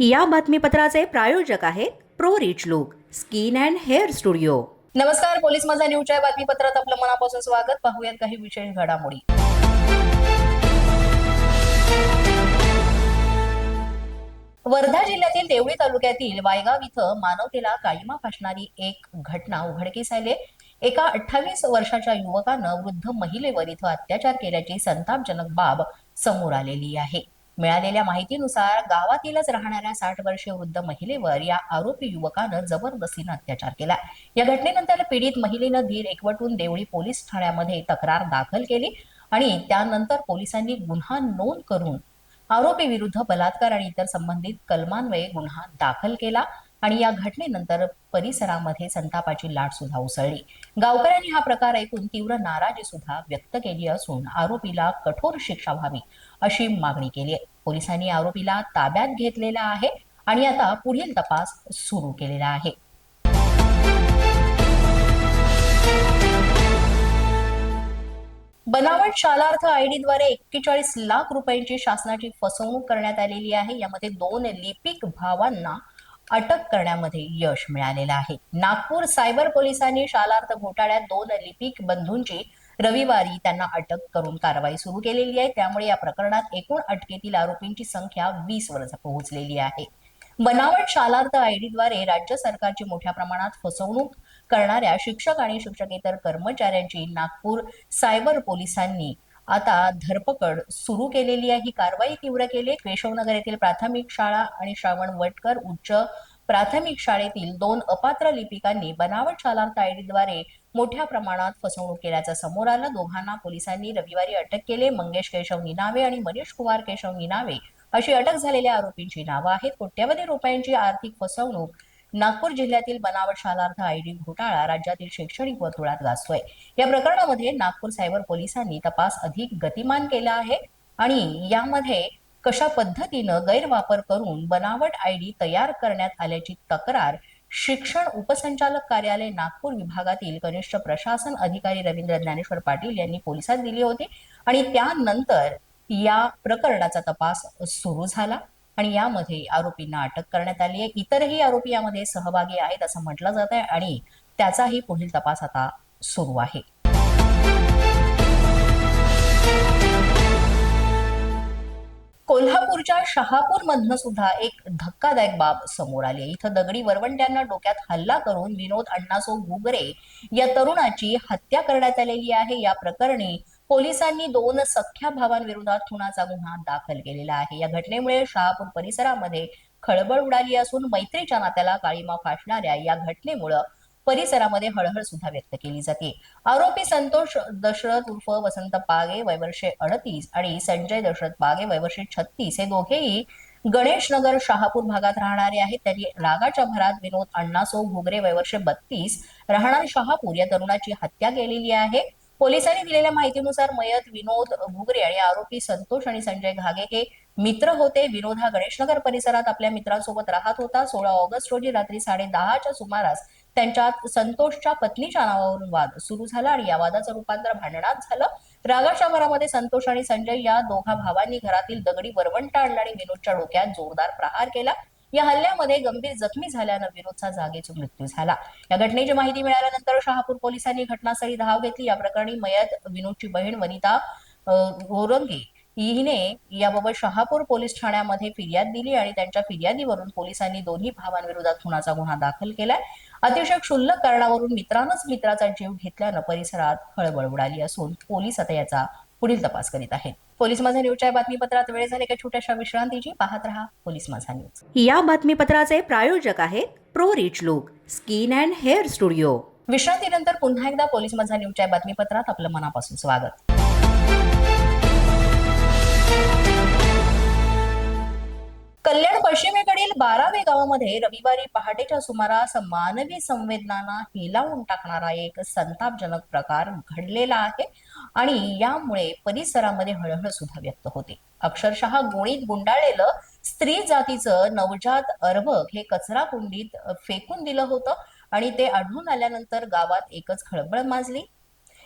या बातमीपत्राचे प्रायोजक आहेत pro rich look skin and hair studio. नमस्कार पोलीस माझा न्यूजच्या बातमीपत्रात आपलं मनापासून स्वागत. पाहूयात काही विशेष घडामोडी. वर्धा जिल्ह्यातील देवळी तालुक्यातील वायगाव इथं मानवतेला काळीमा फासणारी एक घटना उघडकीस आली एका अठ्ठावीस वर्षाच्या युवकानं वृद्ध महिलेवर इथं अत्याचार केल्याची संतापजनक बाब समोर आलेली आहे. मिळालेल्या माहितीनुसार गावातीलच राहणाऱ्या साठ वर्षीय वृद्ध महिलेवर या आरोपी युवकानं जबरदस्तीनं अत्याचार केला या घटनेनंतर पीडित महिलेनं धीर एकवटून देवळी पोलीस ठाण्यामध्ये तक्रार दाखल केली आणि त्यानंतर पोलिसांनी गुन्हा नोंद करून आरोपी विरुद्ध बलात्कार आणि इतर संबंधित कलमान्वये गुन्हा दाखल केला. आणि या घटनेनंतर परिसरामध्ये संतापाची लाट सुद्धा उसळली. गावकऱ्यांनी हा प्रकार ऐकून तीव्र नाराजी सुद्धा व्यक्त केली असून आरोपीला कठोर शिक्षा व्हावी अशी मागणी केली आहे. पोलिसांनी आरोपीला ताब्यात घेतलेला आहे आणि आता पुढील तपास सुरू केलेला आहे. बनावट शालार्थ आयडीद्वारे एक्केचाळीस लाख रुपयांची शासनाची फसवणूक करण्यात आलेली आहे. यामध्ये दोन लिपिक भावांना अटक करण्यामध्ये यश मिळालेलं आहे. नागपूर सायबर पोलिसांनी शालार्थ घोटाळ्यात दोन लिपिक बंधूंची रविवारी त्यांना अटक करून कारवाई सुरू केलेली आहे. त्यामुळे या प्रकरणात एकूण अटकेतील आरोपींची संख्या वीस वर पोहोचलेली आहे. बनावट शालार्थ आयडीद्वारे राज्य सरकारची मोठ्या प्रमाणात फसवणूक करणाऱ्या शिक्षक आणि शिक्षकेतर कर्मचाऱ्यांची नागपूर सायबर पोलिसांनी आता धरपकड सुरू केलेली आहे. ही कारवाई तीव्र केली. केशवनगर येथील प्राथमिक शाळा आणि श्रावण वटकर उच्च प्राथमिक शाळेतील दोन अपात्र लिपिकांनी बनावट चालांत आयडीद्वारे मोठ्या प्रमाणात फसवणूक केल्याचं समोर आलं. दोघांना पोलिसांनी रविवारी अटक केले. मंगेश केशव निनावे आणि मनीष कुमार केशव निनावे अशी अटक झालेल्या आरोपींची नावं आहेत. कोट्यवधी रुपयांची आर्थिक फसवणूक नागपूर जिल्ह्यातील बनावट शालार्थ आयडी घोटाळा राज्यातील शैक्षणिक वर्तुळात गाजतोय. या प्रकरणामध्ये नागपूर सायबर पोलिसांनी तपास अधिक गतिमान केला आहे आणि यामध्ये कशा पद्धतीनं गैरवापर करून बनावट आयडी तयार करण्यात आल्याची तक्रार शिक्षण उपसंचालक कार्यालय नागपूर विभागातील कनिष्ठ प्रशासन अधिकारी रवींद्र ज्ञानेश्वर पाटील यांनी पोलिसात दिली होती आणि त्यानंतर या प्रकरणाचा तपास सुरू झाला. आणि यामध्ये आरोपींना अटक करण्यात आली आहे. इतरही आरोपी यामध्ये सहभागी आहेत असं म्हटलं जात आहे आणि त्याचाही पुढील तपास आता सुरू आहे. कोल्हापूरच्या शहापूर मधनं सुद्धा एक धक्कादायक बाब समोर आली आहे. इथं दगडी वरवंट्यांना डोक्यात हल्ला करून विनोद अण्णासो घुगरे या तरुणाची हत्या करण्यात आलेली आहे. या प्रकरणी पोलिसांनी दोन सख्या भावांविरोधात खुनाचा गुन्हा दाखल केलेला आहे. या घटनेमुळे शहापूर परिसरामध्ये खळबळ उडाली असून मैत्रीच्या नात्याला काळीमा फासणाऱ्या या घटनेमुळं परिसरामध्ये हळहळ सुद्धा व्यक्त केली जाते. आरोपी संतोष दशरथ उर्फ वसंत पागे वयवर्षे अडतीस आणि संजय दशरथ पागे वयवर्षे छत्तीस हे दोघेही गणेशनगर शहापूर भागात राहणारे आहेत. त्यांनी रागाच्या भरात विनोद अण्णासो घोगरे वयवर्षे बत्तीस राहणार शहापूर या तरुणाची हत्या केलेली आहे. पोलिसांनी दिलेल्या माहितीनुसार मयत विनोद घुगरे आणि आरोपी संतोष आणि संजय घागे हे मित्र होते. विनोद हा गणेशनगर परिसरात आपल्या मित्रांसोबत राहत होता. सोळा ऑगस्ट रोजी रात्री साडे दहाच्या सुमारास त्यांच्यात संतोषच्या पत्नीच्या नावावरून वाद सुरू झाला आणि या वादाचं रूपांतर भांडणात झालं. रागाच्या भरामध्ये संतोष आणि संजय या दोघा भावांनी घरातील दगडी वरवंटा आणला आणि विनोदच्या डोक्यात जोरदार प्रहार केला. या हल्ल्यामध्ये गंभीर जखमी झाल्यानं विनोदचा जागेच मृत्यू झाला. या घटनेची माहिती मिळाल्यानंतर शहापूर पोलिसांनी घटनास्थळी धाव घेतली. या प्रकरणी मयत विनोदची बहीण वनिता गोरंगी गोरंगे हिने याबाबत शहापूर पोलीस ठाण्यामध्ये फिर्याद दिली आणि त्यांच्या फिर्यादीवरून पोलिसांनी दोन्ही भावांविरोधात खुनाचा गुन्हा दाखल केलाय. अतिशय क्षुल्लक कारणावरून मित्रानंच मित्राचा जीव घेतल्यानं परिसरात खळबळ उडाली असून पोलीस आता याचा पुढील तपास करीत आहेत पोलीस माझा न्यूजच्या बातमीपत्रात वेळ झाली एका छोट्याशा विश्रांतीची? पाहत रहा पोलीस माझा न्यूज या बातमीपत्राचे प्रायोजक आहेत pro rich look skin and hair studio. विश्रांतीनंतर पुन्हा एकदा पोलीस माझा न्यूजच्या बातमीपत्रात आपलं मनापासून स्वागत. कल्याण पश्चिमेकडील बारावे गावामध्ये रविवारी पहाटेच्या सुमारास मानवी संवेदनांना हिलावून टाकणारा एक संतापजनक प्रकार घडलेला आहे. आणि यामुळे परिसरामध्ये हळहळ सुद्धा व्यक्त होते. अक्षरशः गोणीत गुंडाळलेलं स्त्री जातीचं नवजात अर्भक हे कचरा कुंडीत फेकून दिलं होतं आणि ते आढळून आल्यानंतर गावात एकच खळबळ माजली.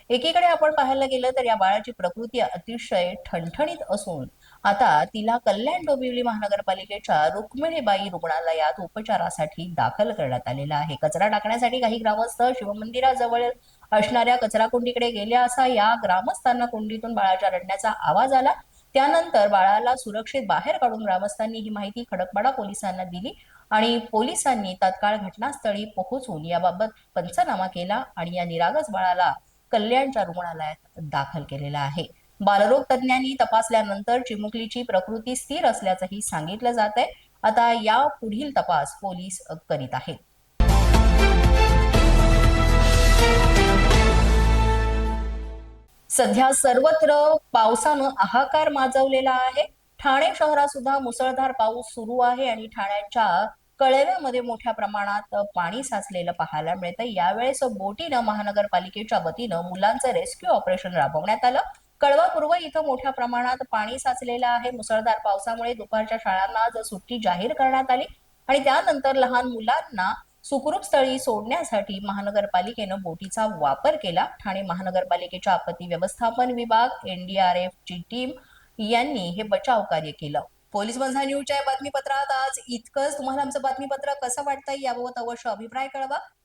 एकीकडे आपण पाहायला गेलं तर या बाळाची प्रकृती अतिशय ठणठणीत असून आता तिला कल्याण डोंबिवली महानगरपालिकेच्या रुक्मिणीबाई रुग्णालयात उपचारासाठी दाखल करण्यात आलेला आहे. कचरा टाकण्यासाठी काही ग्रामस्थ शिवमंदिराजवळ असणाऱ्या कचरा कुंडीकडे गेले असा या ग्रामस्थांना कुंडीतून बाळाच्या रडण्याचा आवाज आला. त्यानंतर बाळाला सुरक्षित बाहेर काढून ग्रामस्थांनी ही माहिती खडकपाडा पोलिसांना दिली आणि पोलिसांनी तात्काळ घटनास्थळी पोहोचून याबाबत पंचनामा केला आणि या निरागस बाळाला कल्याणच्या रुग्णालयात दाखल केलेला आहे. बालरोग तज्ज्ञांनी तपासल्यानंतर चिमुकलीची प्रकृती स्थिर असल्याचंही सांगितलं जात आहे आता या पुढील तपास पोलीस करीत आहेत. सध्या सर्वत्र पावसानं हाहाकार माजवलेला आहे. ठाणे शहरात सुद्धा मुसळधार पाऊस सुरू आहे आणि ठाण्याच्या कळव्यामध्ये मोठ्या प्रमाणात पाणी साचलेलं पाहायला मिळतं यावेळेस बोटीनं महानगरपालिकेच्या वतीनं मुलांचं रेस्क्यू ऑपरेशन राबवण्यात आलं. कळवा पूर्व इथं मोठ्या प्रमाणात पाणी साचलेलं आहे. मुसळधार पावसामुळे दुपारच्या शाळांना आज सुट्टी जाहीर करण्यात आली आणि त्यानंतर लहान मुलांना सुखरूप स्थळी सोडण्यासाठी महानगरपालिकेनं बोटीचा वापर केला. ठाणे महानगरपालिकेच्या आपत्ती व्यवस्थापन विभाग एनडीआरएफ ची टीम यांनी हे बचाव कार्य केलं. पोलीस बंधा न्यूजच्या बातमीपत्रात आज इतकंच. तुम्हाला आमचं बातमीपत्र कसं वाटतंय याबाबत अवश्य अभिप्राय कळवा.